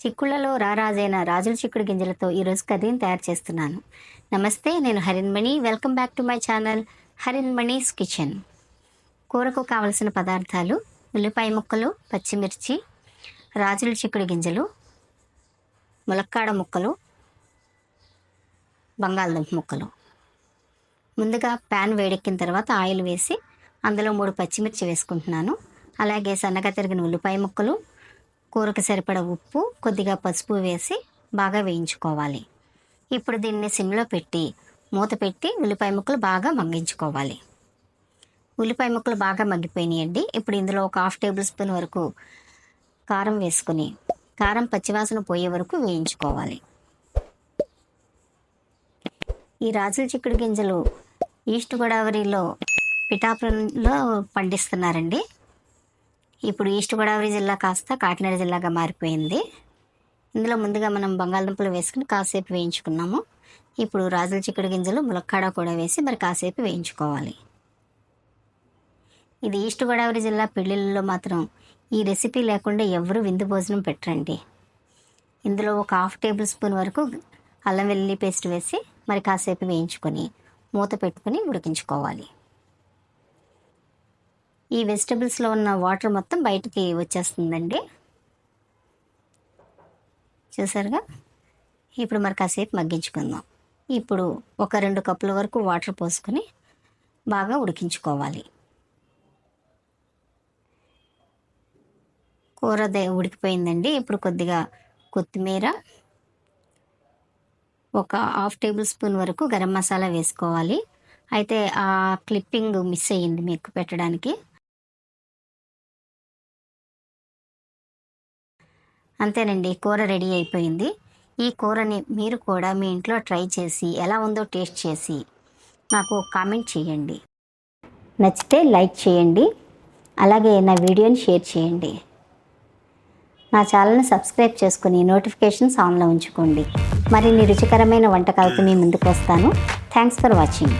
చిక్కుళ్ళలో రారాజైన రాజుల చిక్కుడు గింజలతో ఈరోజు కర్రీని తయారు చేస్తున్నాను. నమస్తే నేను Harinmani welcome back to my channel Harinmani's kitchen కూరకు కావలసిన పదార్థాలు ఉల్లిపాయ ముక్కలు పచ్చిమిర్చి రాజుల చిక్కుడు గింజలు ములక్కాడ ముక్కలు బంగాళదుంప ముక్కలు. ముందుగా ప్యాన్ వేడెక్కిన తర్వాత ఆయిల్ వేసి అందులో మూడు పచ్చిమిర్చి వేసుకుంటున్నాను. అలాగే సన్నగా తిరిగిన ఉల్లిపాయ ముక్కలు కూరకు సరిపడ ఉప్పు కొద్దిగా పసుపు వేసి బాగా వేయించుకోవాలి. ఇప్పుడు దీన్ని సిమ్లో పెట్టి మూత పెట్టి ఉల్లిపాయ ముక్కలు బాగా మగ్గించుకోవాలి. ఉల్లిపాయ ముక్కలు బాగా మగ్గిపోయినాయండి ఇప్పుడు ఇందులో ఒక హాఫ్ టేబుల్ స్పూన్ వరకు కారం వేసుకుని కారం పచ్చివాసన పోయే వరకు వేయించుకోవాలి. ఈ రాజుల చిక్కుడు గింజలు ఈస్ట్ గోదావరిలో పిఠాపురంలో పండిస్తున్నారండి. ఇప్పుడు ఈస్ట్ గోదావరి జిల్లా కాస్త కాకినాడ జిల్లాగా మారిపోయింది. ఇందులో ముందుగా మనం బంగాళదుంపలు వేసుకుని కాసేపు వేయించుకున్నాము. ఇప్పుడు రాజుల చిక్కుడు గింజలు ములక్కాడ కూడా వేసి మరి కాసేపు వేయించుకోవాలి. ఇది ఈస్ట్ గోదావరి జిల్లా పెళ్ళిళ్ళలో మాత్రం ఈ రెసిపీ లేకుండా ఎవరు విందు భోజనం పెట్టరండి. ఇందులో ఒక హాఫ్ టేబుల్ స్పూన్ వరకు అల్లం వెల్లుల్లి పేస్ట్ వేసి మరి కాసేపు వేయించుకొని మూత పెట్టుకొని ఉడికించుకోవాలి. ఈ వెజిటబుల్స్లో ఉన్న వాటర్ మొత్తం బయటికి వచ్చేస్తుందండి. చూసారుగా? ఇప్పుడు మరి కాసేపు మగ్గించుకుందాం. ఇప్పుడు ఒక రెండు కప్పుల వరకు వాటర్ పోసుకొని బాగా ఉడికించుకోవాలి. కూర ఉడికిపోయిందండి. ఇప్పుడు కొద్దిగా కొత్తిమీర ఒక హాఫ్ టేబుల్ స్పూన్ వరకు గరం మసాలా వేసుకోవాలి. అయితే ఆ క్లిప్పింగ్ మిస్ అయ్యింది మీకు పెట్టడానికి. అంతేనండి కూర రెడీ అయిపోయింది. ఈ కూరని మీరు కూడా మీ ఇంట్లో ట్రై చేసి ఎలా ఉందో టేస్ట్ చేసి నాకు కామెంట్ చేయండి. నచ్చితే లైక్ చేయండి అలాగే నా వీడియోని షేర్ చేయండి. నా ఛానల్ని సబ్స్క్రైబ్ చేసుకుని నోటిఫికేషన్స్ ఆన్లో ఉంచుకోండి. మరిన్ని రుచికరమైన వంటకాలతో మీ ముందుకు వస్తాను. Thanks for watching.